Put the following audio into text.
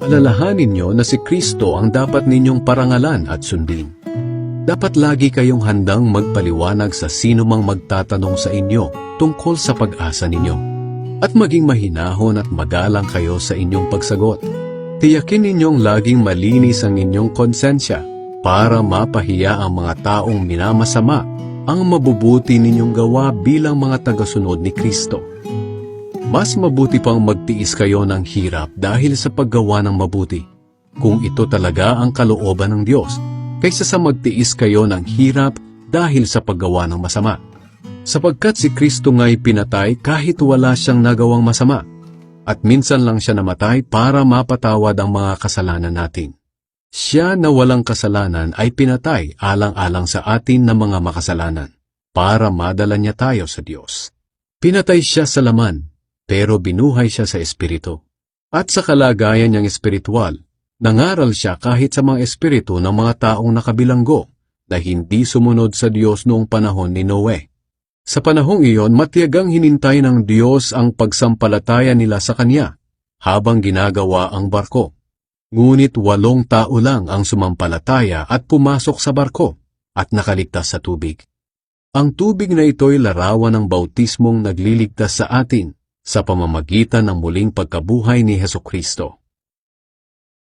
Alalahanin nyo na si Kristo ang dapat ninyong parangalan at sundin. Dapat lagi kayong handang magpaliwanag sa sino mang magtatanong sa inyo tungkol sa pag-asa ninyo. At maging mahinahon at magalang kayo sa inyong pagsagot. Tiyakin ninyong laging malinis ang inyong konsensya para mapahiya ang mga taong minamasama ang mabubuti ninyong gawa bilang mga tagasunod ni Kristo. Mas mabuti pang magtiis kayo ng hirap dahil sa paggawa ng mabuti, kung ito talaga ang kalooban ng Diyos, kaysa sa magtiis kayo ng hirap dahil sa paggawa ng masama. Sapagkat si Kristo nga'y pinatay kahit wala siyang nagawang masama, at minsan lang siya namatay para mapatawad ang mga kasalanan natin. Siya na walang kasalanan ay pinatay alang-alang sa atin na mga makasalanan, para madala niya tayo sa Diyos. Pinatay siya sa laman, pero binuhay siya sa espiritu. At sa kalagayan niyang espiritual, nangaral siya kahit sa mga espiritu ng mga taong nakabilanggo na hindi sumunod sa Diyos noong panahon ni Noe. Sa panahong iyon, matiyagang hinintay ng Diyos ang pagsampalataya nila sa Kanya habang ginagawa ang barko. Ngunit walong tao lang ang sumampalataya at pumasok sa barko at nakaligtas sa tubig. Ang tubig na ito'y larawan ng bautismong nagliligtas sa atin sa pamamagitan ng muling pagkabuhay ni Heso Kristo.